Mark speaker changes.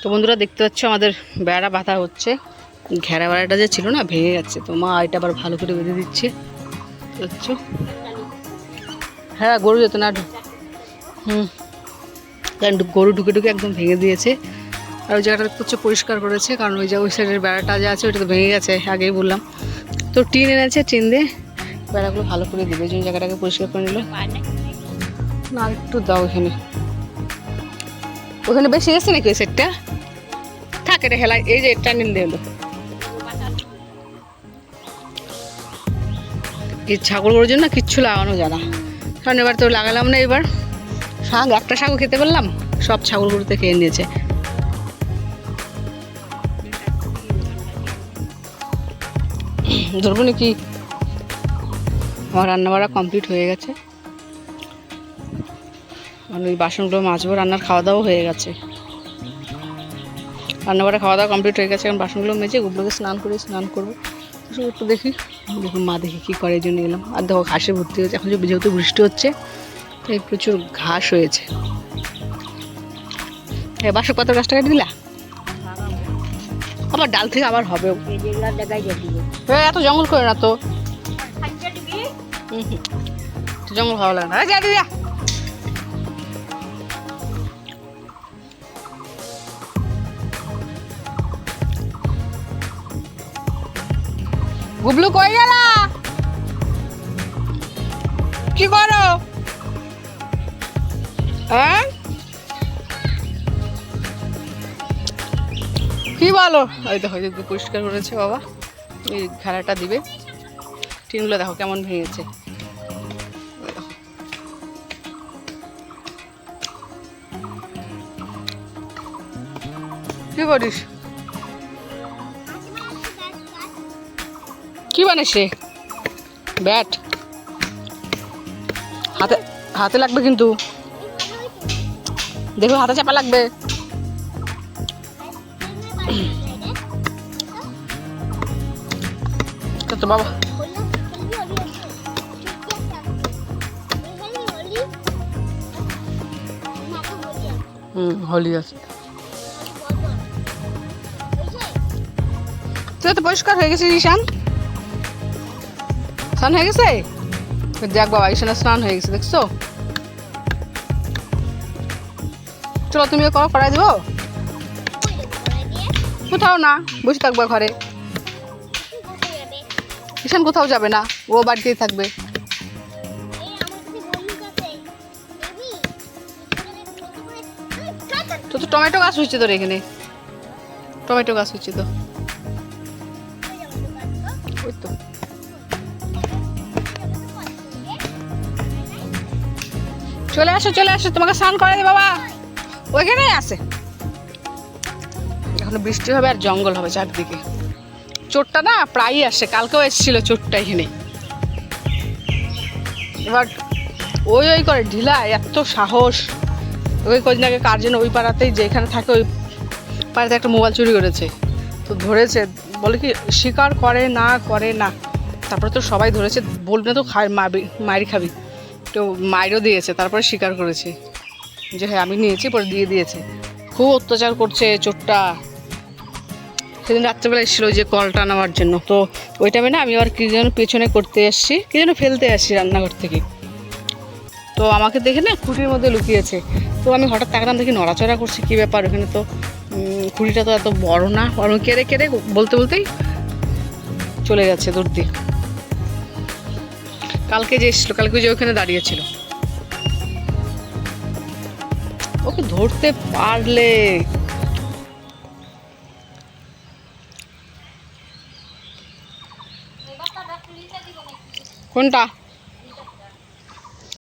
Speaker 1: তো বন্ধুরা দেখতে পাচ্ছ আমাদের বেড়া বাঁধা হচ্ছে। ঘেরা বেড়াটা যে ছিল না, ভেঙে গেছে। তো মা এটা আবার ভালো করে বেঁধে দিচ্ছে। বুঝছ হ্যাঁ গরু যেত না হুম। কারণ গরু ঢুকে ঢুকে একদম ভেঙে দিয়েছে। আর ওই জায়গাটা দেখতে হচ্ছে পরিষ্কার করেছে, কারণ ওই যে ওই সাইডের বেড়াটা যে আছে ওইটা তো ভেঙে গেছে, আগেই বললাম। তো টিন এনেছে, টিন দিয়ে বেড়াগুলো ভালো করে দেবে ওই জায়গাটাকে পরিষ্কার করে নিল। না, একটু দাও এখানে। ওখানে বেশি গেছে নাকি ওই সেটটা থাকে, এটা হেলাই এই যে এটা নিন দিল এই ছাগলগুলোর জন্য কিচ্ছু লাগানো যায় না। কারণ এবার তো লাগালাম না এবার। শাক, একটা শাকও খেতে পারলাম, সব ছাগলগুলোতে খেয়ে নিয়েছে। ধরবো নাকি? আমার রান্নাবাড়া কমপ্লিট হয়ে গেছে। আর ওই বাসনগুলো মাজবো রান্নার খাওয়া দাওয়া হয়ে গেছে। রান্নাবাড়া খাওয়া দাওয়া কমপ্লিট হয়ে গেছে এখন বাসনগুলো মেজে গুবলোকে স্নান করে স্নান করব। একটু দেখি দেখুন মা দেখি কী করে জন্য এলাম। আর দেখো ঘাসে ভর্তি হয়েছে এখন যেহেতু বৃষ্টি হচ্ছে তাই প্রচুর ঘাস হয়েছে। হ্যাঁ বাসক পাতার গাছটা কেটে দিলা? আবার ডাল থেকে আবার হবে। হ্যাঁ এত জঙ্গল করে না তো। জঙ্গল ভালো লাগে না। যা দিদা গুবলু কই গেলা? কি করো? হ্যাঁ? কি বলো? এই দেখো যে পরিষ্কার করেছে বাবা। এই ঘেরাটা দিবে। টিনগুলো দেখো কেমন ভেঙেছে। কি করিস? কি বানিয়েছে ব্যাট। হাতে হাতে লাগবে কিন্তু। দেখো, হাতে চাপা লাগবে। তো বাবা। হুম, হোলি আছে। তো পরিষ্কার হয়ে গেছিস ঈশান? স্নান হয়ে গেছে? দেখ বাবা ঈশানের স্নান হয়ে গেছে, দেখছ? চলো, তুমিও করো, করাই দেবো। কোথাও না, বসে থাকবে ঘরে। ঈশান কোথাও যাবে না, ও বাড়িতেই থাকবে। তো তো টমেটো গাছ হচ্ছে তোর এখানে। টমেটো গাছ হচ্ছে তো। ওই তো। চলে আসো চলে আসো, তোমাকে স্নান করে বাবা। ওইখানেই আছে। এখন বৃষ্টি হবে আর জঙ্গল হবে চারদিকে। চোরটা না প্রায়ই আসে, কালকেও এসেছিল চোরটা এখানে। এবার ওই ওই করে ঢিলা এত সাহস। ওই কদিন আগে কার জন্য ওই পাড়াতেই যেখানে থাকে, ওই পাড়াতে একটা মোবাইল চুরি করেছে। তো ধরেছে, বলে কি স্বীকার করে না করে না। তারপরে তো সবাই ধরেছে, বলবে না তো খায় মাবি মায়ের খাবি। তো মায়েরও দিয়েছে, তারপরে স্বীকার করেছে। যে হ্যাঁ আমি নিয়েছি, পরে দিয়ে দিয়েছে। খুব অত্যাচার করছে চোরটা। সেদিন রাত্রেবেলা এসেছিল যে কলটা নেওয়ার জন্য। তো ওই টাইমে না আমি আবার কী যেন পেছনে করতে এসেছি কী যেন ফেলতে আসছি রান্নাঘর থেকে। তো আমাকে দেখে না খুঁটির মধ্যে লুকিয়েছে। তো আমি হঠাৎ তাকালাম দেখি নড়াচড়া করছে, কী ব্যাপার ওখানে তো? খুঁটিটা তো এত বড় না। বড় কেড়ে কেড়ে বলতে বলতেই চলে গেছে দূর দিয়ে কালকে যে এসেছিল কালকে যে ওখানে দাঁড়িয়েছিল ওকে ধরতে পারলে। কোনটা?